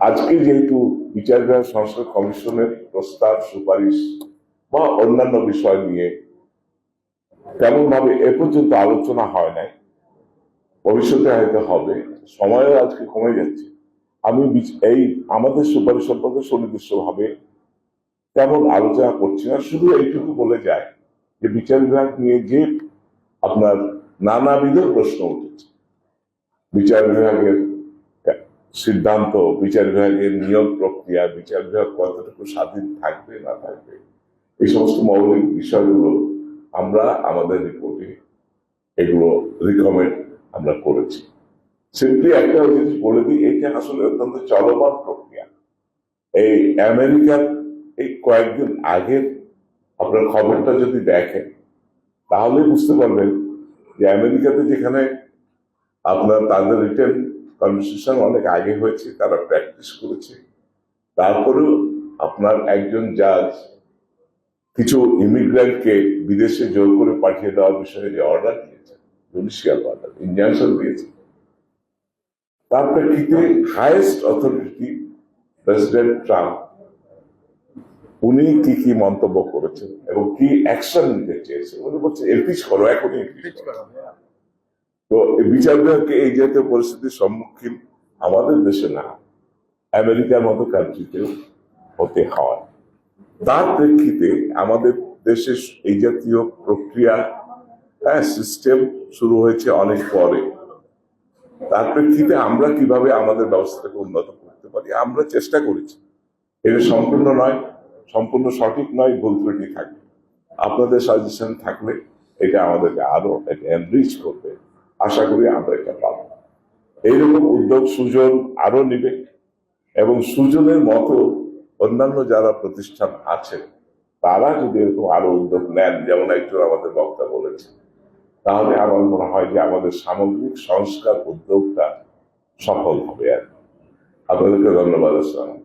আজকে যেহেতু বিচার বিভাগ সংস্কার কমিশনের প্রস্তাব, সুপারিশ বা অন্যান্য বিষয় নিয়ে তেমন ভাবে এ পর্যন্ত আলোচনা হয় নাই, ভবিষ্যতে হয়তো হবে, সময়ও আজকে কমে যাচ্ছে। আমি এই আমাদের সুপারিশ সম্পর্কে সুনির্দিষ্ট ভাবে তেমন আলোচনা করছি না, শুধু এইটুকু বলে যায় যে বিচার বিভাগ নিয়ে যে আপনার নানাবিধ প্রশ্ন উঠেছে। বিচার বিভাগের সিদ্ধান্ত, বিচার বিভাগের নিয়োগ প্রক্রিয়া, বিচার বিভাগ কতটুকু স্বাধীন থাকবে, না থাকবে, এই সমস্ত মৌলিক বিষয়গুলো আমরা আমাদের রিপোর্টে এগুলো রিকমেন্ড আমরা করেছি। সিম্পলি একটা জিনিস বলে দিই, এটা আসলে অত্যন্ত চলমান প্রক্রিয়া। এই আমেরিকার এই কয়েকদিন আগের আপনার খবরটা যদি দেখেন, তাহলে বুঝতে পারবেন যে আমেরিকাতে যেখানে আপনার তাদের রিটেন কনভারসেশন অনেক আগে হয়েছে, তারা প্র্যাকটিস করেছে। তারপরেও আপনার একজন জাজ কিছু ইমিগ্রেন্টকে বিদেশে জোর করে পাঠিয়ে দেওয়ার বিষয়ে যে অর্ডার দিয়েছেন জুডিশিয়াল অর্ডার ইনজাংশন দিয়েছেন। তার প্রেক্ষিতে হাইয়েস্ট অথরিটি প্রেসিডেন্ট ট্রাম্প উনি কি কি মন্তব্য করেছেন এবং কি অ্যাকশন নিতে চেয়েছেন, উনি বলছে এলপিস করো, এখনই এলপিস করো। তো বিচার বিভাগকে এই জাতীয় পরিস্থিতির সম্মুখীন আমাদের দেশে না, আমেরিকার মতো কান্ট্রিতেও হতে হয়। তার প্রেক্ষিতে আমাদের দেশে এই জাতীয় প্রক্রিয়া হ্যাঁ সিস্টেম শুরু হয়েছে অনেক পরে। তার প্রেক্ষিতে আমরা কীভাবে আমাদের ব্যবস্থাটাকে উন্নত করতে পারি, আমরা চেষ্টা করেছি। এটা সম্পূর্ণ নয়, সম্পূর্ণ সঠিক নয়, ভুল ত্রুটি থাকবে। আপনাদের সাজেশন থাকলে এটা আমাদেরকে আরও এনরিচ করবে। আশা করি আমরা এটা পাবো। এইরকম উদ্যোগ সুজন আরও নিবে এবং সুজনের মতো অন্যান্য যারা প্রতিষ্ঠান আছে, তারা যদি এরকম আরও উদ্যোগ নেন, যেমন একজন আমাদের বক্তা বলেছে তাহলে আমার মনে হয় যে আমাদের সামগ্রিক সংস্কার উদ্যোগটা সফল হবে আর। আপনাদেরকে ধন্যবাদ, আসসালাম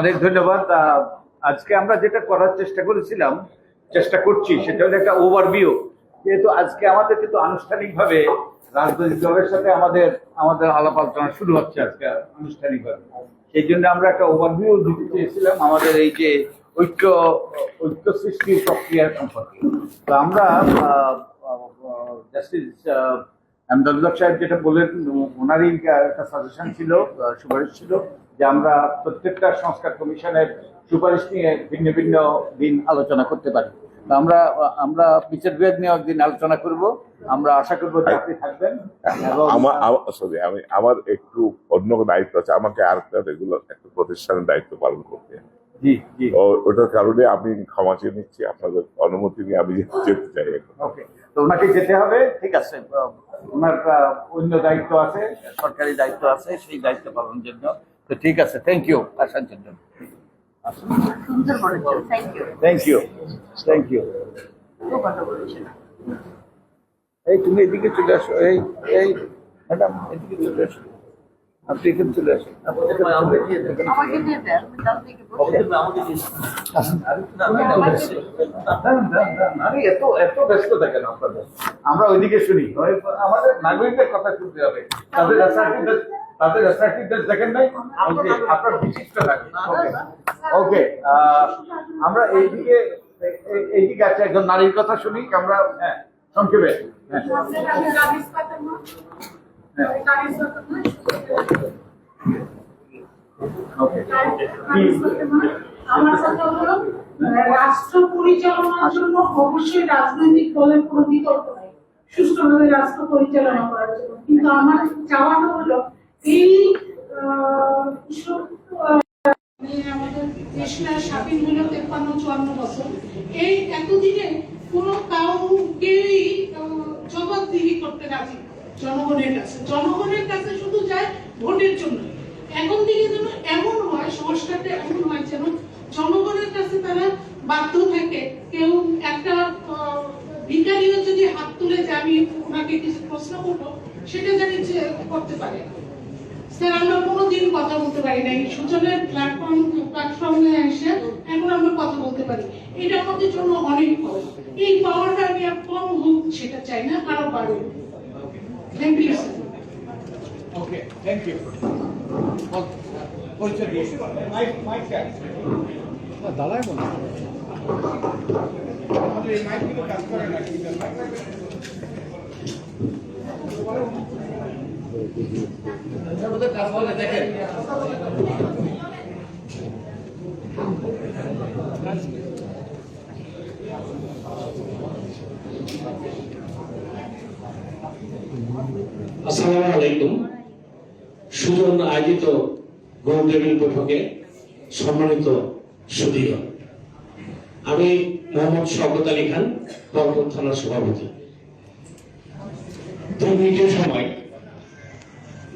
অনেক ধন্যবাদ। আজকে আমরা যেটা করার চেষ্টা করেছিলাম, চেষ্টা করছি, সেটা হলো একটা ওভারভিউ যেহেতু আজকে আমাদের কিন্তু আনুষ্ঠানিকভাবে রাজনৈতিক দলের সাথে আমাদের আমাদের আলাপ আলোচনা শুরু হচ্ছে আজকে আনুষ্ঠানিকভাবে। সেই জন্য আমরা একটা ওভারভিউ দিতে চেয়েছিলাম আমাদের এই যে ঐক্য ঐক্য সৃষ্টির প্রক্রিয়া সম্পর্কে। তো আমরা জাস্টিস আহমদুল্লাহ সাহেব যেটা বললেন ওনারই একটা সাজেশন ছিল, সুপারিশ ছিল যে আমরা প্রত্যেকটা সংস্কার কমিশনের সুপারিশ নিয়ে ভিন্ন ভিন্ন দিন আলোচনা করতে পারি। আমরা আমরা বিচার বিভাগ নিয়ে একদিন আলোচনা করব। আমরা আশা করব আপনি থাকবেন এবং আমার সরি আমি আমার একটু অন্য দায়িত্ব আছে। আমাকে আরেকটা রেগুলার একটা প্রতিষ্ঠানের দায়িত্ব পালন করতে জি জি। তো ওটার কারণে আমি ক্ষমা চেয়ে নিচ্ছি। আপনাদের অনুমতি নিয়ে আমি যেতে চাই ওকে। তো ওনাকে যেতে হবে। ঠিক আছে। ওনার অন্য দায়িত্ব আছে সরকারি দায়িত্ব আছে সেই দায়িত্ব পালনের জন্য। তো ঠিক আছে। থ্যাংক ইউ আসার জন্য সুন্দর বলেছেন thank you thank you thank you খুব ভালো বলেছেন এই তুমি এদিকে চলে আসো। এই এই ম্যাডাম এদিকে চলে আসো। আপনি এখানে চলে আসুন। আমরা ওইদিকে শুনি। ওই- আমাদের নাগরিকদের কথা শুনতে হবে। তাদের তাদের দেখেন নাই। আপনার বিশিষ্ট ওকে আমরা এইদিকে এই- এই- এইদিকে আছে একজন নারীর কথা শুনি আমরা হ্যাঁ সংক্ষেপে হ্যাঁ। হলো রাষ্ট্র পরিচালনার জন্য অবশ্যই রাজনৈতিক দলের কোনো বিকল্প নাই সুষ্ঠুভাবে রাষ্ট্র পরিচালনা করার জন্য। কিন্তু আমার চাওয়াটা হলো এই তেপ্পান্ন চুয়ান্ন বছর। এই এতদিনে কোনো কাউকেই জবাবদিহি করতে রাজি জনগণের কাছে। জনগণের কাছে শুধু যায় ভোটের জন্য। এখন থেকে যেন এমন হয় সংস্কারটা এমন হয় যেন জনগণের কাছে তারা বাধ্য থাকে। কেউ একটা আহ, ভিখারিও যদি হাত তুলে যে আমি ওনাকে কিছু প্রশ্ন করব সেটা জানি করতে পারে স্যার আমরা কোনোদিন কথা বলতে পারি না এই সূচনের প্ল্যাটফর্ম প্ল্যাটফর্মে এসে এখন আমরা কথা বলতে পারি। এটা আমাদের জন্য অনেক পাওয়া এই পাওয়ারটা আমি আর কম হোক সেটা চাই না আরও বাড়বে thank you sir okay thank you দাঁড়ায় মনে হয়। আমাদের এই মাইকগুলো কাজ করে না কি ব্যাপার? এটার মধ্যে কাজ করে দেখেন সুজন আয়োজিত টেবিল বৈঠকে সম্মানিত সুদীয়। আমি মোহাম্মদ শওকত আলী খান পরপর থানার সভাপতি। দুই মিনিটের সময়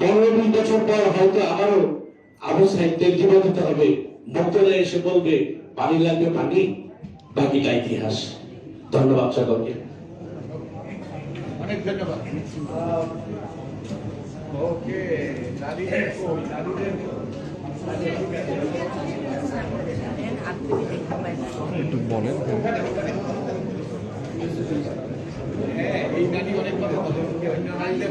পনেরো বছর পর হয়তো আবারও আবু সাহিত্যের জীবন দিতে হবে। ভক্তরা এসে বলবে পানি লাগবে পানি বাকিটা ইতিহাস। ধন্যবাদ সকলকে। অনেক ধন্যবাদ। ওকে একটু বলেন। হ্যাঁ এই নারী অনেক কথা বলে অন্য নারীদের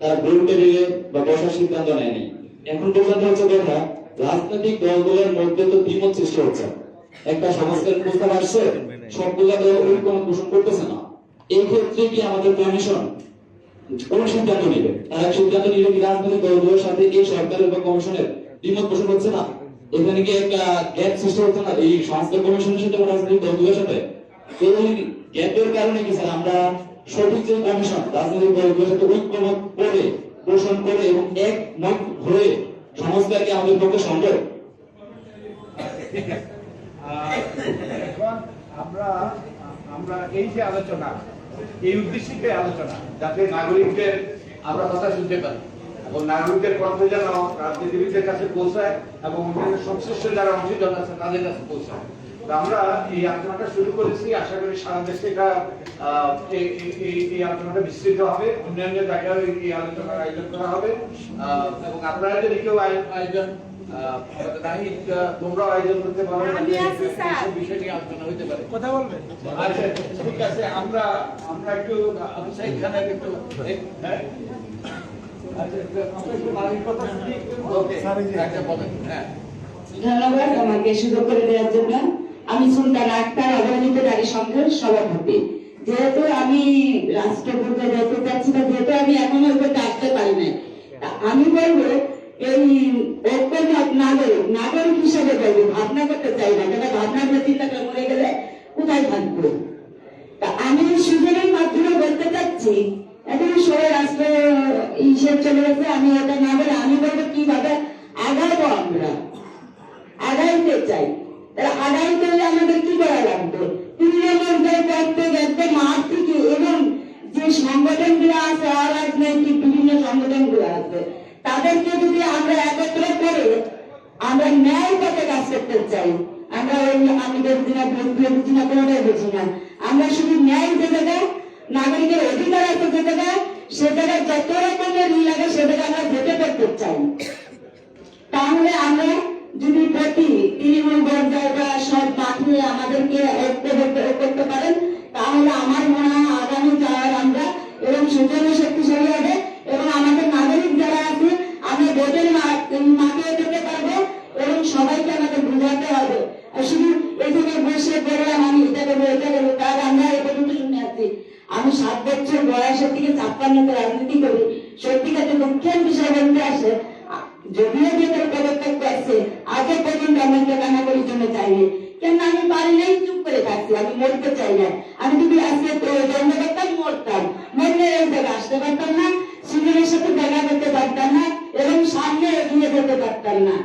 তারা বোর্ড টেবিলে বা বসার সিদ্ধান্ত নেয়নি। এখন পর্যন্ত হচ্ছে কথা, রাজনৈতিক দলগুলোর মধ্যে তো দ্বিমত সৃষ্টি হচ্ছে। একটা সংস্কার প্রস্তাব আসছে, সবগুলা দল ঐক্যমত পোষণ করতেছে না। এই ক্ষেত্রে কি আমাদের কমিশন কোন সিদ্ধান্ত নিবে। তারা সিদ্ধান্ত নিলে কি রাজনৈতিক দলগুলোর সাথে এই সরকারের বা কমিশনের দ্বিমত পোষণ হচ্ছে না? এখানে কি একটা গ্যাপ সৃষ্টি হচ্ছে না? এই সংস্কার কমিশনের সাথে রাজনৈতিক দলগুলোর সাথে? এই গ্যাপের কারণে কি স্যার আমরা সঠিক যে কমিশন রাজনৈতিক দলগুলোর ঐক্যমত করে পোষণ করে এবং এক হয়ে সংস্কার আমাদের পক্ষে সম্ভব। আমরা আমরা এই যে আলোচনা, এই উদ্দেশ্যে আলোচনা, যাতে নাগরিকদের আমরা কথা শুনতে পারি। এবং নাগরিকদের কণ্ঠ যেন রাজনীতিবিদদের কাছে পৌঁছায় এবং সংশ্লিষ্ট যারা অংশীদার আছে, তাদের কাছে পৌঁছায়। আমরা এই আলোচনাটা শুরু করেছি। আশা করি সারা দেশে এটা এই- আলোচনাটা বিস্তৃত হবে। অন্যান্য জায়গায় এই আলোচনার আয়োজন করা হবে। এবং আপনারা যদি কেউ আয়োজন আহ, আমাদের নাহিদ, আহ, তোমরাও আয়োজন করতে পারো। আমি আছি, স্যার। এইসব বিষয় নিয়ে আলোচনা হইতে পারে। কথা বলবেন? আচ্ছা ঠিক আছে। আমরা আমরা একটু আবু একটু হ্যাঁ? আচ্ছা আমরা একটু নারীর কথা ওকে আচ্ছা বলেন হ্যাঁ। ধন্যবাদ আমাকে সুযোগ করে দেওয়ার জন্য। আমি সুলতান আক্তার, অবহেলিত নারী সংঘের সভাপতি। যেহেতু আমি রাষ্ট্রপতি যেতে চাচ্ছি না যেহেতু আমি এখনও ওইটা আসতে পারি নাই আমি বলব এই ঐক্যমত নাগরিক নাগরিক হিসাবে বলব, ভাবনা করতে চাই না কেন ভাবনা করে চিন্তা করে মরে গেলে কোথায় থাকব? তা আমি সুযোগের মাধ্যমে বলতে চাচ্ছি, এখন সবাই রাষ্ট্র হিসেব চলে গেছে, আমি এটা না বলে আমি বলব কীভাবে আগাবো আমরা? আগাইতে চাই। আগাইতে হলে আমাদের কি করা লাগবে? তৃণমূল প্রত্যেক একদম মাঠ থেকে এবং যে সংগঠনগুলো আছে, অরাজনৈতিক বিভিন্ন সংগঠনগুলো আছে, তাদেরকে যদি আমরা একত্র করে আমরা ন্যায় পথে কাজ করতে চাই, আমরা ওই আমি দেখছি না ভোট বুঝি না, কোনোটাই বুঝি না। আমরা শুধু ন্যায় যে জায়গায়, নাগরিকের অধিকার আছে যে জায়গায়, সে জায়গায় যত রকমের ই লাগে সে জায়গায় আমরা যেতে করতে চাই। তাহলে আমরা যদি প্রতি তৃণমূল পর্যায়ে বা সব পাঠিয়ে আমাদেরকে করতে পারেন, তাহলে আমার মনে হয় আগামী চার আমরা এবং সুযোগ শক্তিশালী হবে এবং আমাদের নাগরিক যারা আছে আমরা ভোটের মা- মাঠে যেতে পারব এবং সবাইকে আমাদের বোঝাতে হবে আর শুধু এখানে বসে বললাম আমি এটা করব এটা করব তার আমরা এ পর্যন্ত শুনে আসছি আমি সাত বছর বয়সের থেকে ছাপ্পান্নতে রাজনীতি করি সত্যিকার দুঃখের বিষয় বলতে আসে যদিও যে তার করছে আগে পর্যন্ত আমাকে কান্নাকড়ির জন্য চাইনি কেন আমি পারি নাই? চুপ করে থাকছি। আমি মরতে চাই না। আমি যদি আজকে জন্ম করতাম মরতাম। মরলে এই জায়গায় আসতে পারতাম না। সিনিয়রের সাথে দেখা করতে পারতাম না। এবং সামনে এগিয়ে যেতে পারতাম না।